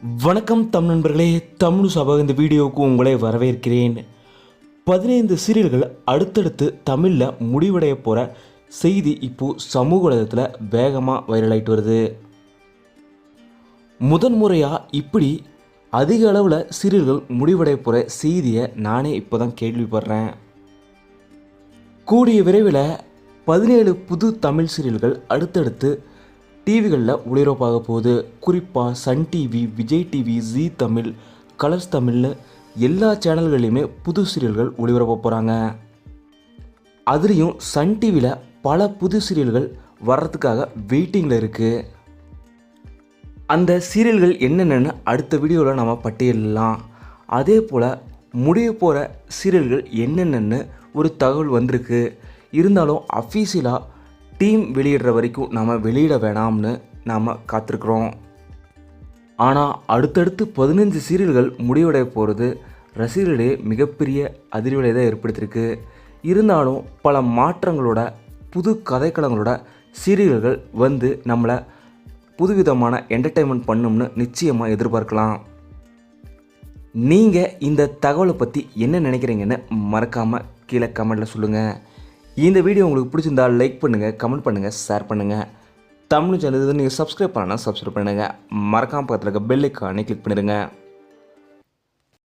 வணக்கம் தமிழ் நண்பர்களே தமிழ் சபா இந்த வீடியோவுக்கு உங்களை வரவேற்கிறேன். பதினைந்து சீரியல்கள் அடுத்தடுத்து தமிழில் முடிவடைய போகிற செய்தி இப்போது சமூக உலகத்தில் வேகமாக வைரலாயிட்டு வருது. முதன்முறையாக இப்படி அதிக அளவில் சீரியல்கள் முடிவடைய போகிற செய்தியை நானே இப்போ தான் கேள்விப்படுறேன். கூடிய விரைவில் பதினேழு புது தமிழ் சீரியல்கள் அடுத்தடுத்து டிவிகளில் ஒளிபரப்பாக போகுது. குறிப்பாக Sun TV Vijay TV Zee Tamil colours தமிழ்னு எல்லா சேனல்கள்லையுமே புது சீரியல்கள் ஒளிபரப்ப போகிறாங்க அதுலேயும் சன் டிவியில் பல புது சீரியல்கள் வர்றதுக்காக வெயிட்டிங்கில் இருக்குது அந்த சீரியல்கள் என்னென்னு அடுத்த வீடியோவில் நம்ம பட்டியலிடலாம். அதே போல் முடிய போகிற சீரியல்கள் என்னென்னு ஒரு தகவல் வந்திருக்கு. இருந்தாலும் அஃபீஷியலாக டீம் வெளியிடுற வரைக்கும் நம்ம வெளியிட வேணாம்னு நாம் காத்திருக்கிறோம். ஆனால் அடுத்தடுத்து பதினஞ்சு சீரியல்கள் முடிவடைய போகிறது ரசிகர்களிடையே மிகப்பெரிய அதிர்வலை தான் ஏற்படுத்தியிருக்கு. இருந்தாலும் பல மாற்றங்களோட புது கதைக்களங்களோட சீரியல்கள் வந்து நம்மளை புதுவிதமான என்டர்டெயின்மெண்ட் பண்ணும்னு நிச்சயமாக எதிர்பார்க்கலாம். நீங்கள் இந்த தகவலை பற்றி என்ன நினைக்கிறீங்கன்னு மறக்காமல் கீழே கமெண்ட்டில் சொல்லுங்கள் இந்த வீடியோ உங்களுக்கு பிடிச்சிருந்தா லைக் பண்ணுங்கள் கமெண்ட் பண்ணுங்கள் ஷேர் பண்ணுங்கள் தமிழ் சேனல் நீங்கள் சப்ஸ்கிரைப் பண்ணலாம் சப்ஸ்கிரைப் பண்ணுங்கள் மறக்காமல் பக்கத்தில் இருக்க பெல் ஐக்கானே கிளிக் பண்ணிடுங்க.